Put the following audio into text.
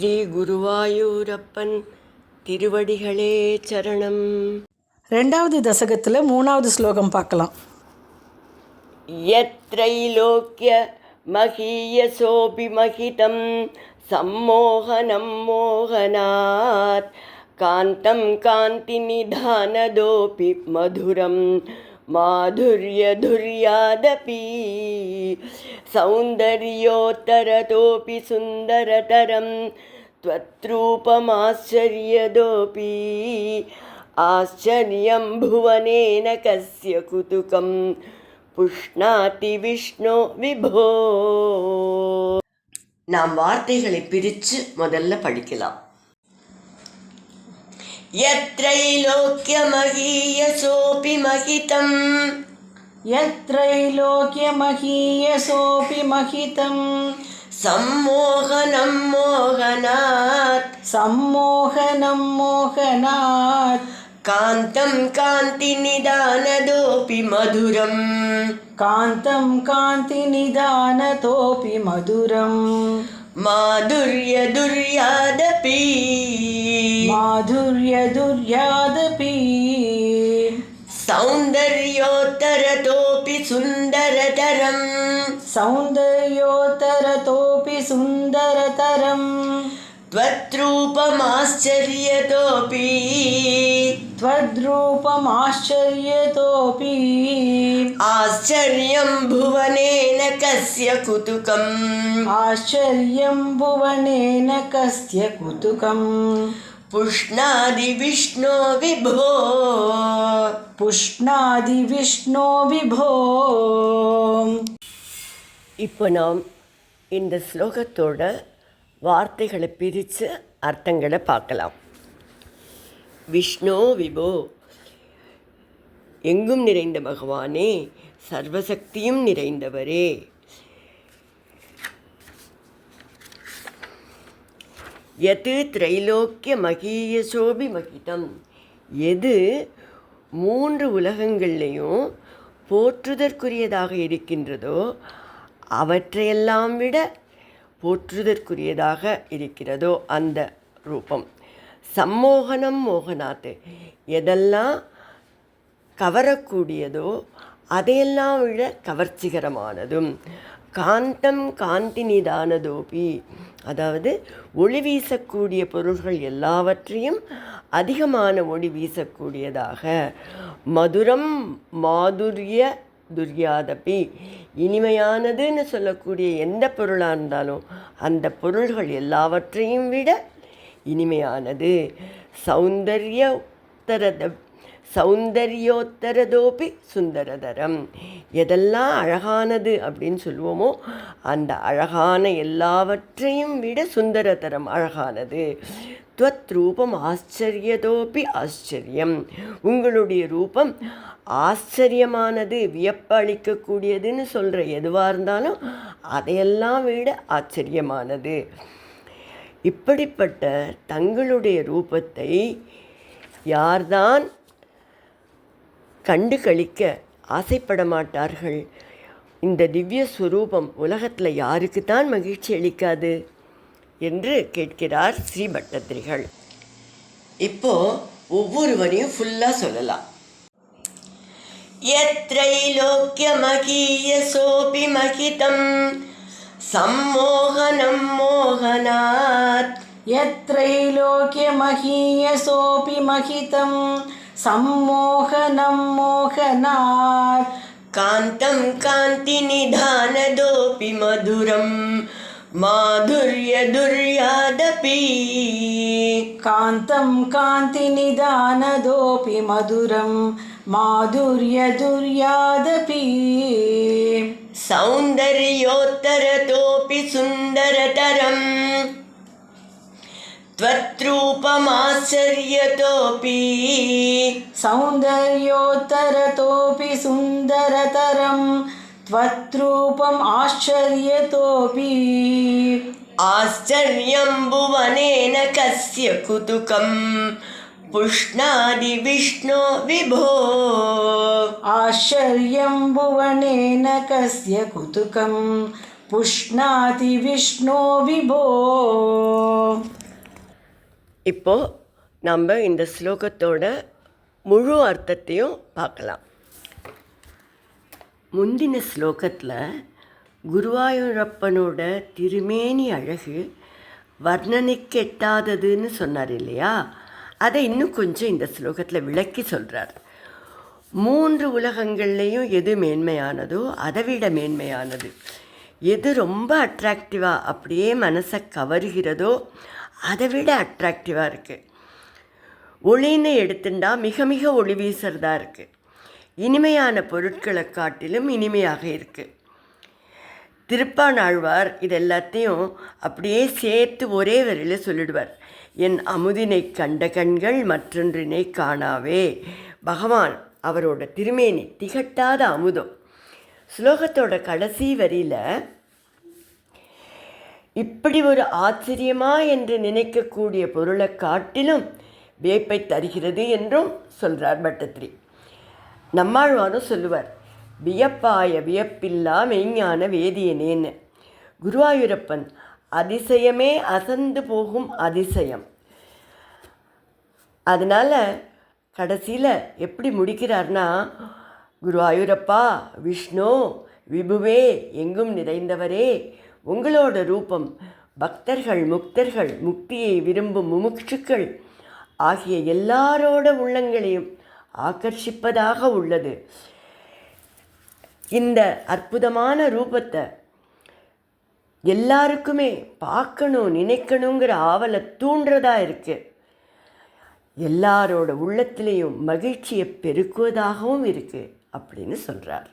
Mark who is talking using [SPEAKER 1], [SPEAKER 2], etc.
[SPEAKER 1] ஸ்ரீ குருவாயூரப்பன் திருவடிகளே சரணம்.
[SPEAKER 2] ரெண்டாவது தசகத்தில் மூணாவது ஸ்லோகம் பார்க்கலாம்.
[SPEAKER 1] எத்ரைலோக்கிய மகீயசோபி மகிதம் சம்மோகனம் மோகனாத். காந்தம் காந்தி நிதானதோபி மதுரம் മാധുര്യധുര്യാദപി സൗന്ദര്യോത്തരതോപി സുന്ദരതരം ത്വത്രൂപമാശ്ചര്യതോപി ആശ്ചര്യം ഭുവനേന കസ്യ കുതുകം പുഷ്ണാതി വിഷ്ണു വിഭോ നാം വാർത്തകളെ പിരിച്ച് മുതല പഠിക്കലാം. യത്രൈലോക്യമഹീയസോപി
[SPEAKER 2] മഹിതം യത്രൈലോക്യമഹീയസോപി
[SPEAKER 1] മഹിതം സമ്മോഹനം
[SPEAKER 2] മോഹനാത്. സമ്മോഹനം
[SPEAKER 1] മോഹനാത്. കാന്തം കാന്തിനിദാനതോപി
[SPEAKER 2] മധുരം. കാന്തം കാന്തിനിദാനതോപി
[SPEAKER 1] മധുരം.
[SPEAKER 2] മാധുര്യ ദുര്യാദപി माधुर्यदुर्यादपि
[SPEAKER 1] सौन्दर्योत्तरतोऽपि सुन्दरतरम्
[SPEAKER 2] सौन्दर्योत्तरतोऽपि सुन्दरतरम्
[SPEAKER 1] त्वत्रूपमाश्चर्यतोऽपि
[SPEAKER 2] त्वद्रूपमाश्चर्यतोऽपि
[SPEAKER 1] आश्चर्यं भुवनेन कस्य कुतुकम्
[SPEAKER 2] आश्चर्यं भुवनेन कस्य कुतुकम्
[SPEAKER 1] पुष्णादिविष्णो विभो
[SPEAKER 2] पुष्णादिविष्णो विभो
[SPEAKER 1] இப்போ நாம் இந்த ஸ்லோகத்தோட வார்த்தைகளை பிரித்து அர்த்தங்களை பார்க்கலாம் விஷ்ணு விபோ எங்கும் நிறைந்த பகவானே சர்வசக்தியும் நிறைந்தவரே எது திரைலோக்கிய மகீயசோபி மகிதம்? எது மூன்று உலகங்கள்லேயும் போற்றுதற்குரியதாக இருக்கின்றதோ அவற்றையெல்லாம் விட போற்றுதற்குரியதாக இருக்கிறதோ அந்த ரூபம். சம்மோகனம் மோகனாத்து. எதெல்லாம் கவரக்கூடியதோ அதையெல்லாம் விட கவர்ச்சிகரமானதும். காந்தம் காந்தி நிதானதோபி அதாவது ஒளி வீசக்கூடிய பொருள்கள் எல்லாவற்றையும் அதிகமான ஒளி வீசக்கூடியதாக. மதுரம் மாதுரிய துர்யாதபி. இனிமையானதுன்னு சொல்லக்கூடிய எந்த பொருளாக இருந்தாலும் அந்த பொருள்கள் எல்லாவற்றையும் விட இனிமையானது. சௌந்தர்யோத்தரத சௌந்தரியோத்தரதோபி சுந்தரதரம். எதெல்லாம் அழகானது அப்படின்னு சொல்லுவோமோ அந்த அழகான எல்லாவற்றையும் விட சுந்தரதரம் அழகானது. துவத் ரூபம் ஆச்சரியதோப்பி ஆச்சரியம். உங்களுடைய ரூபம் ஆச்சரியமானது வியப்பு அளிக்கக்கூடியதுன்னு சொல்கிற எதுவாக இருந்தாலும் அதையெல்லாம் விட ஆச்சரியமானது. இப்படிப்பட்ட தங்களுடைய ரூபத்தை யார்தான் கண்டு கழிக்க ஆசைப்பட மாட்டார்கள். இந்த திவ்ய சுரூபம் உலகத்தில் யாருக்கு தான் மகிழ்ச்சி அளிக்காது என்று கேட்கிறார் ஸ்ரீ பட்டத்திரிகள். இப்போது ஒவ்வொருவரையும் ஃபுல்லாக சொல்லலாம். எத்ரைலோக்கிய மகிய சோபி மகிதம்
[SPEAKER 2] சம்மோகனம் மோகனாத். எத்ரைலோக்கிய மகிய சோபி மகிதம் सम्मोहनं मोहनात्
[SPEAKER 1] कान्तं कान्तिनिधानदोऽपि मधुरं माधुर्यदुर्यादपि
[SPEAKER 2] कान्तं कान्तिनिदानदोऽपि मधुरं माधुर्यदुर्यादपि
[SPEAKER 1] सौन्दर्योत्तरतोऽपि सुन्दरतरम् त्वत्रूपमाश्चर्यतोऽपि
[SPEAKER 2] सौन्दर्योत्तरतोऽपि सुन्दरतरं त्वत्रूपम् आश्चर्यतोऽपि
[SPEAKER 1] आश्चर्यं भुवनेन कस्य कुतुकं पुष्णादिविष्णो विभो
[SPEAKER 2] आश्चर्यं भुवनेन कस्य कुतुकं पुष्णाति विष्णो विभो
[SPEAKER 1] இப்போது நம்ம இந்த ஸ்லோகத்தோட முழு அர்த்தத்தையும் பார்க்கலாம். முந்தின ஸ்லோகத்தில் குருவாயூரப்பனோட திருமேனி அழகு வர்ணனைக்கு எட்டாததுன்னு சொன்னார் இல்லையா? அதை இன்னும் கொஞ்சம் இந்த ஸ்லோகத்தில் விளக்கி சொல்கிறார் மூன்று உலகங்கள்லேயும் எது மேன்மையானதோ அதை விட மேன்மையானது. எது ரொம்ப அட்ராக்டிவாக அப்படியே மனசை கவருகிறதோ அதை விட அட்ராக்டிவாக இருக்குது ஒளின்னு எடுத்துட்டா மிக மிக ஒளி வீசுறதா இருக்குது இனிமையான பொருட்களை காட்டிலும் இனிமையாக இருக்குது திருப்பானாழ்வார் இது எல்லாத்தையும் அப்படியே சேர்த்து ஒரே வரையில் சொல்லிடுவார். என் அமுதினை கண்ட கண்கள் மற்றொன்றினை காணாவே. பகவான் அவரோட திருமேனி திகட்டாத அமுதம். ஸ்லோகத்தோட கடைசி வரியில் இப்படி ஒரு ஆச்சரியமா என்று நினைக்கக்கூடிய பொருளை காட்டிலும் வியப்பை தருகிறது என்றும் சொல்கிறார் பட்டத்திரி நம்மாழ்வானும் சொல்லுவார் வியப்பாய வியப்பில்லா மெய்ஞான வேதியனேன்னு குருவாயூரப்பன் அதிசயமே அசந்து போகும் அதிசயம். அதனால் கடைசியில் எப்படி முடிக்கிறார்னா குருவாயூரப்பா விஷ்ணு விபுவே எங்கும் நிறைந்தவரே உங்களோட ரூபம் பக்தர்கள் முக்தர்கள் முக்தியை விரும்பும் முமுட்சுக்கள் ஆகிய எல்லாரோட உள்ளங்களையும் ஆகர்ஷிப்பதாக உள்ளது. இந்த அற்புதமான ரூபத்தை எல்லாருக்குமே பார்க்கணும் நினைக்கணுங்கிற ஆவலை தூண்டுறதா இருக்கு. எல்லாரோட உள்ளத்திலையும் மகிழ்ச்சியை பெருக்குவதாகவும் இருக்கு அப்படின்னு சொல்கிறார்